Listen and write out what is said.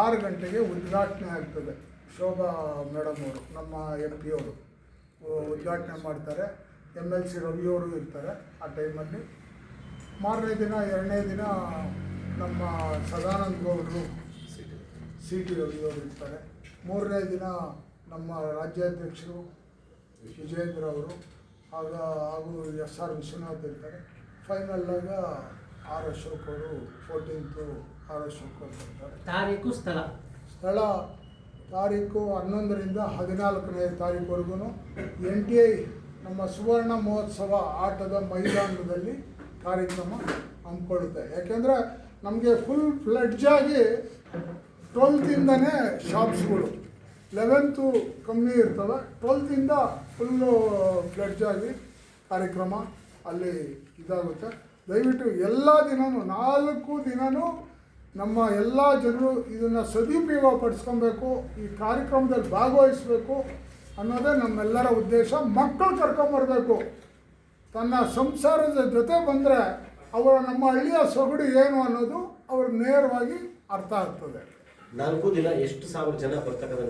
ಆರು ಗಂಟೆಗೆ ಉದ್ಘಾಟನೆ ಆಗ್ತದೆ. ಶೋಭಾ ಮೇಡಮ್ ಅವರು, ನಮ್ಮ ಎಂ ಪಿ ಅವರು. ಉದ್ಘಾಟನೆ ಮಾಡ್ತಾರೆ. ಎಂ ಎಲ್ ಸಿ ರವಿಯವರು ಇರ್ತಾರೆ ಆ ಟೈಮಲ್ಲಿ ಮಾರನೇ ದಿನ, ಎರಡನೇ ದಿನ ನಮ್ಮ ಸದಾನಂದ ಗೌಡರು ಸಿ ಟಿ ರವಿಯವರು ಇರ್ತಾರೆ. ಮೂರನೇ ದಿನ ನಮ್ಮ ರಾಜ್ಯಾಧ್ಯಕ್ಷರು ವಿಜೇಂದ್ರ ಅವರು, ಆಗ ಹಾಗೂ ಎಸ್ ಆರ್ ವಿಶ್ವನಾಥ್ ಇರ್ತಾರೆ. ಫೈನಲ್ಲಾಗ ಆರ್ ಅಶೋಕ್ ಅವರು ಫೋರ್ಟೀನ್ತು ಆರ್ ಅಶೋಕ್ ಅವರು ತಾರೀಕು ಸ್ಥಳ. ಸ್ಥಳ ತಾರೀಕು ಹನ್ನೊಂದರಿಂದ ಹದಿನಾಲ್ಕನೇ ತಾರೀಕುವರೆಗೂ ಎನ್ ಟಿ ಐ ನಮ್ಮ ಸುವರ್ಣ ಮಹೋತ್ಸವ ಆಟದ ಮೈದಾನದಲ್ಲಿ ಕಾರ್ಯಕ್ರಮ ಹಮ್ಮಿಕೊಳ್ಳುತ್ತೆ. ಯಾಕೆಂದರೆ ನಮಗೆ ಫುಲ್ ಫ್ಲಡ್ಜಾಗಿ ಟ್ವೆಲ್ತಿಂದನೇ ಶಾಪ್ಸ್ಗಳು ಲೆವೆಂತು ಕಮ್ಮಿ ಇರ್ತವೆ ಟ್ವೆಲ್ತಿಂದ ಫುಲ್ಲು ಫ್ಲಡ್ಜಾಗಿ ಕಾರ್ಯಕ್ರಮ ಅಲ್ಲಿ ಇದಾಗುತ್ತೆ. ದಯವಿಟ್ಟು ಎಲ್ಲ ದಿನವೂ ನಾಲ್ಕು ದಿನವೂ ನಮ್ಮ ಎಲ್ಲ ಜನರು ಇದನ್ನು ಸದುಪಯೋಗ ಪಡಿಸ್ಕೊಬೇಕು ಈ ಕಾರ್ಯಕ್ರಮದಲ್ಲಿ ಭಾಗವಹಿಸಬೇಕು ಅನ್ನೋದೇ ನಮ್ಮೆಲ್ಲರ ಉದ್ದೇಶ. ಮಕ್ಕಳು ಕರ್ಕೊಂಬರ್ಬೇಕು ತನ್ನ ಸಂಸಾರದ ಜೊತೆ ಬಂದರೆ ಅವರ ನಮ್ಮ ಹಳ್ಳಿಯ ಸೊಗಡು ಏನು ಅನ್ನೋದು ಅವ್ರಿಗೆ ನೇರವಾಗಿ ಅರ್ಥ ಆಗ್ತದೆ. ನಾಲ್ಕು ದಿನ ಎಷ್ಟು ಸಾವಿರ ಜನ ಬರ್ತಕ್ಕಂಥ